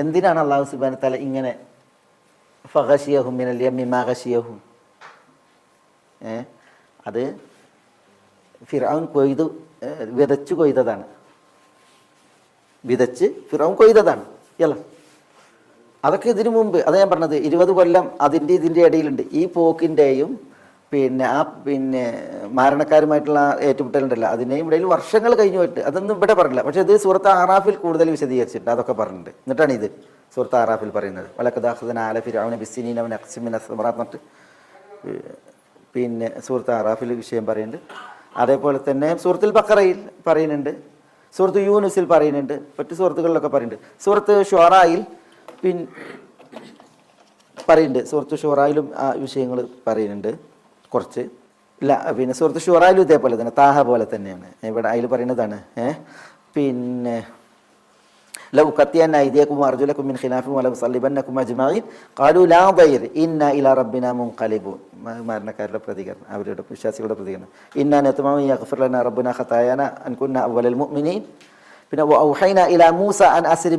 എന്തിനാണ് അള്ളാഹു സുബാന തല ഇങ്ങനെ ഫഹഷിയഹും മിനൽ യമ്മി മഹഷിയഹും ഏ? അത് ഫിറൗൻ കൊയ്തു വിതച്ചു കൊയ്തതാണ്. വിതച്ച് ഫിറൗൻ കൊയ്തതാണ്. അല്ല അതൊക്കെ ഇതിനു മുമ്പ് അത് ഞാൻ പറഞ്ഞത് ഇരുപത് കൊല്ലം അതിന്റെ ഇതിന്റെ ഇടയിലുണ്ട്. ഈ പോക്കിന്റെയും പിന്നെ ആ പിന്നെ മാരണക്കാരുമായിട്ടുള്ള ഏറ്റുമുട്ടലുണ്ടല്ലോ. അതിന്റെയും ഇടയിൽ വർഷങ്ങൾ കഴിഞ്ഞു പോയിട്ട് അതൊന്നും ഇവിടെ പറഞ്ഞില്ല. പക്ഷേ ഇത് സുഹൃത്ത് ആറാഫിൽ കൂടുതൽ വിശദീകരിച്ചിട്ടുണ്ട്. അതൊക്കെ പറഞ്ഞിട്ടുണ്ട്. എന്നിട്ടാണ് ഇത് സുഹൃത്ത് ആറാഫിൽ പറയുന്നത്. വലക്കദാഹദൻ ആല ഫിരാവിനെ ബിസിനീൻ അവൻ അക്സിമിൻ അസമറന്നിട്ട് പിന്നെ സുഹൃത്ത് ആറാഫിൽ വിഷയം പറയുന്നുണ്ട്. അതേപോലെ തന്നെ സുഹൃത്തിൽ ബക്കറയിൽ പറയുന്നുണ്ട്. സുഹൃത്ത് യൂനുസിൽ പറയുന്നുണ്ട്. മറ്റു സുഹൃത്തുക്കളിലൊക്കെ പറയുന്നുണ്ട്. സുഹൃത്ത് ഷൊറായിൽ പിൻ പറയുന്നുണ്ട്. സുഹൃത്ത് ഷോറായിലും ആ വിഷയങ്ങൾ പറയുന്നുണ്ട്. കുറച്ച്. ഇല്ല പിന്നെ സുഹൃത്ത് ഷുറായാലും ഇതേപോലെ തന്നെ താഹ പോലെ തന്നെയാണ്. ഇവിടെ അതിൽ പറയുന്നതാണ് പിന്നെ അർജുലക്കും മിൻ ഖിലാഫും മരണക്കാരുടെ പ്രതികരണം അവരുടെ വിശ്വാസികളുടെ പ്രതികരണം. മുഅ്മിനീൻ. പിന്നെ മൂസ അൻ അസ്രി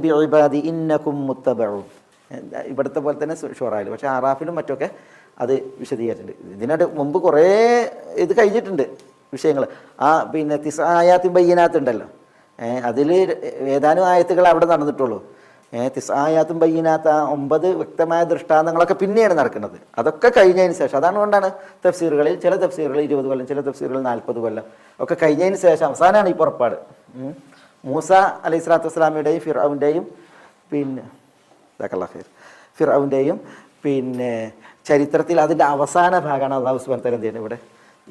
മുത്തബഊൻ. ഇവിടുത്തെ പോലെ തന്നെ ഷുറായിൽ പക്ഷെ ആറാഫിലും മറ്റൊക്കെ അത് വിശദീകരിച്ചിട്ടുണ്ട്. ഇതിനായിട്ട് മുമ്പ് കുറേ ഇത് കഴിഞ്ഞിട്ടുണ്ട് വിഷയങ്ങൾ ആ പിന്നെ തിസായാത്തിൻ ബയ്യനാത്തുണ്ടല്ലോ അതിൽ ഏതാനും ആയത്തുകൾ അവിടെ നടന്നിട്ടുള്ളൂ. ഏഹ് തിസായാത്തും ബയ്യനാത്ത ആ ഒമ്പത് വ്യക്തമായ ദൃഷ്ടാന്തങ്ങളൊക്കെ പിന്നെയാണ് നടക്കുന്നത്. അതൊക്കെ കഴിഞ്ഞതിന് ശേഷം അതാണ് കൊണ്ടാണ് തഫ്സീറുകളിൽ ചില തഫ്സീറുകളിൽ ഇരുപത് കൊല്ലം ചില തഫ്സീറുകളിൽ നാൽപ്പത് കൊല്ലം ഒക്കെ കഴിഞ്ഞതിന് ശേഷം അവസാനമാണ് ഈ പുറപ്പാട്. മൂസ അലൈഹി സ്വലാത്തു വസ്സലാമിയുടെയും ഫിറാവിന്റെയും പിന്നെ ഫിറാവിന്റെയും പിന്നെ ചരിത്രത്തിൽ അതിന്റെ അവസാന ഭാഗമാണ് അള്ളാഹു സുബാൻ ചെയ്യുന്നത് ഇവിടെ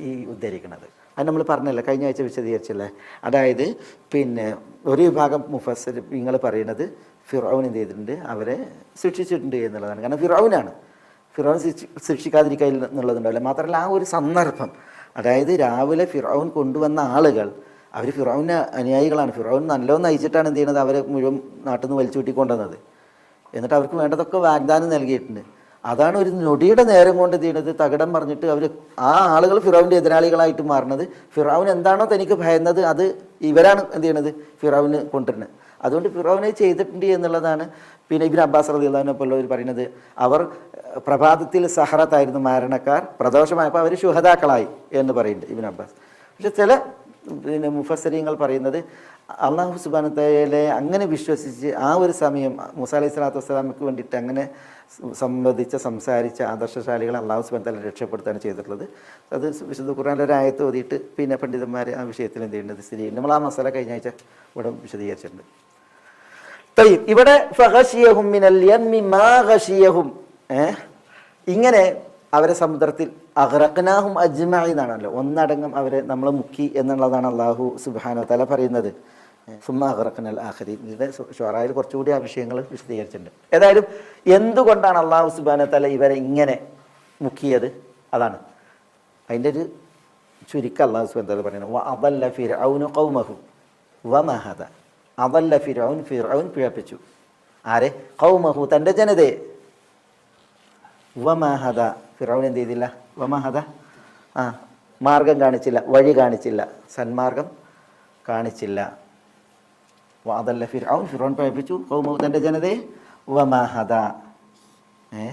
ഈ ഉദ്ധരിക്കുന്നത്. അത് നമ്മൾ പറഞ്ഞല്ലോ കഴിഞ്ഞ ആഴ്ച വിശദീകരിച്ചല്ലേ? അതായത് പിന്നെ ഒരു വിഭാഗം മുഫസർ നിങ്ങൾ പറയുന്നത് ഫിറൌൻ എന്ത് ചെയ്തിട്ടുണ്ട്? അവരെ ശിക്ഷിച്ചിട്ടുണ്ട് എന്നുള്ളതാണ്. കാരണം ഫിറോവിനാണ് ഫിറോൻ ശിക്ഷി ശിക്ഷിക്കാതിരിക്കുക എന്നുള്ളതുണ്ടാവില്ല മാത്രമല്ല ആ ഒരു സന്ദർഭം അതായത് രാവിലെ ഫിറൌൻ കൊണ്ടുവന്ന ആളുകൾ അവർ ഫിറോവിന് അനുയായികളാണ്. ഫിറോവൻ നല്ലോന്ന് നയിച്ചിട്ടാണ് എന്ത് ചെയ്യുന്നത്? അവരെ മുഴുവൻ നാട്ടിൽ നിന്ന് വലിച്ചു കൂട്ടിക്കൊണ്ടുവന്നത് എന്നിട്ട് അവർക്ക് വേണ്ടതൊക്കെ വാഗ്ദാനം നൽകിയിട്ടുണ്ട്. അതാണ് ഒരു നൊടിയുടെ നേരം കൊണ്ട് ചെയ്യുന്നത് തകിടം പറഞ്ഞിട്ട് അവർ ആ ആളുകൾ ഫിറാവിന്റെ എതിരാളികളായിട്ട് മാറുന്നത്. ഫിറാവിൻ എന്താണോ തനിക്ക് ഭയന്നത് അത് ഇവരാണ് എന്ത് ചെയ്യണത്? ഫിറാവിന് കൊണ്ടുവരുന്നത്. അതുകൊണ്ട് ഫിറാവിനെ ചെയ്തിട്ടുണ്ട് എന്നുള്ളതാണ്. പിന്നെ ഇബിൻ അബ്ബാസ് റദിയുള്ളതിനെ പോലെ പോലുള്ളവർ പറയുന്നത് അവർ പ്രഭാതത്തിൽ സഹറത്തായിരുന്നു മാരണക്കാർ പ്രദോഷമായപ്പോൾ അവർ ശുഹതാക്കളായി എന്ന് പറയുന്നുണ്ട് ഇബിൻ അബ്ബാസ്. പക്ഷെ ചില പിന്നെ മുഫസരിങ്ങൾ പറയുന്നത് അള്ളാഹു സുബാനത്തലെ അങ്ങനെ വിശ്വസിച്ച് ആ ഒരു സമയം മൂസ അലൈഹി സ്വലാത്തു വസ്സലാമിക്ക് വേണ്ടിയിട്ട് അങ്ങനെ സംവദിച്ച സംസാരിച്ച ആദർശശാലികളെ അള്ളാഹു സുബാൻ തല രക്ഷപ്പെടുത്താണ് ചെയ്തിട്ടുള്ളത്. അത് വിശുദ്ധ ഖുർആാനിലെ ഒരു ആയത്ത് ഓതിയിട്ട് പിന്നെ പണ്ഡിതന്മാർ ആ വിഷയത്തിൽ എന്ത് ചെയ്യേണ്ടത് സ്ഥിതി നമ്മൾ ആ മസാല കഴിഞ്ഞ ആഴ്ച ഇവിടെ വിശദീകരിച്ചിട്ടുണ്ട്. ഇവിടെ ഇങ്ങനെ അവരെ സമുദ്രത്തിൽ അഹ്റഖ്നാഹും അജ്മായി എന്നാണല്ലോ. ഒന്നടങ്കം അവരെ നമ്മൾ മുക്കി എന്നുള്ളതാണ് അള്ളാഹു സുബാന തല പറയുന്നത്. സുമ്മ അഹ്റഖ്നൽ ആഖരി ഇതിന്റെ ഷൊറായിൽ കുറച്ചുകൂടി ആ വിഷയങ്ങൾ വിശദീകരിച്ചിട്ടുണ്ട്. ഏതായാലും എന്തുകൊണ്ടാണ് അള്ളാഹു സുബാന തല ഇവരെ ഇങ്ങനെ മുക്കിയത്? അതാണ്. അതിന്റെ ഒരു ചുരുക്കം അള്ളാഹു സുബ്ഹാനഹു തല പറയുന്നത് അതല്ല ഫിർ ഖൗമഹു വമഹദ അതല്ല ഫിറൗൻ ഫിറൗൻ പിഴപ്പിച്ചു. ആരെ? കൗമഹു തന്റെ ജനതയെ. വമഹദ ഫിറൗൻ എന്ത് ചെയ്തില്ല? വമഹദ ആ മാർഗം കാണിച്ചില്ല വഴി കാണിച്ചില്ല. സന്മാർഗം കാണിച്ചില്ല. അതല്ല ഫിറോൻ ഫിറോൻ പിഴപ്പിച്ചു കൗമഹു തന്റെ ജനതയെ. വമഹദ ഏ?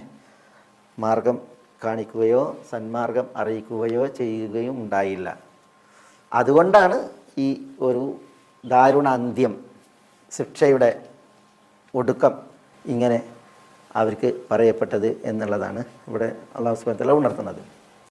മാർഗം കാണിക്കുകയോ സന്മാർഗം അറിയിക്കുകയോ ചെയ്യുകയും ഉണ്ടായില്ല. അതുകൊണ്ടാണ് ഈ ഒരു ദാരുണ അന്ത്യം ശിക്ഷയുടെ ഒടുക്കം ഇങ്ങനെ അവർക്ക് പറയപ്പെട്ടത് എന്നുള്ളതാണ് ഇവിടെ അള്ളാഹു സുബാൻ ഉണർത്തുന്നത്.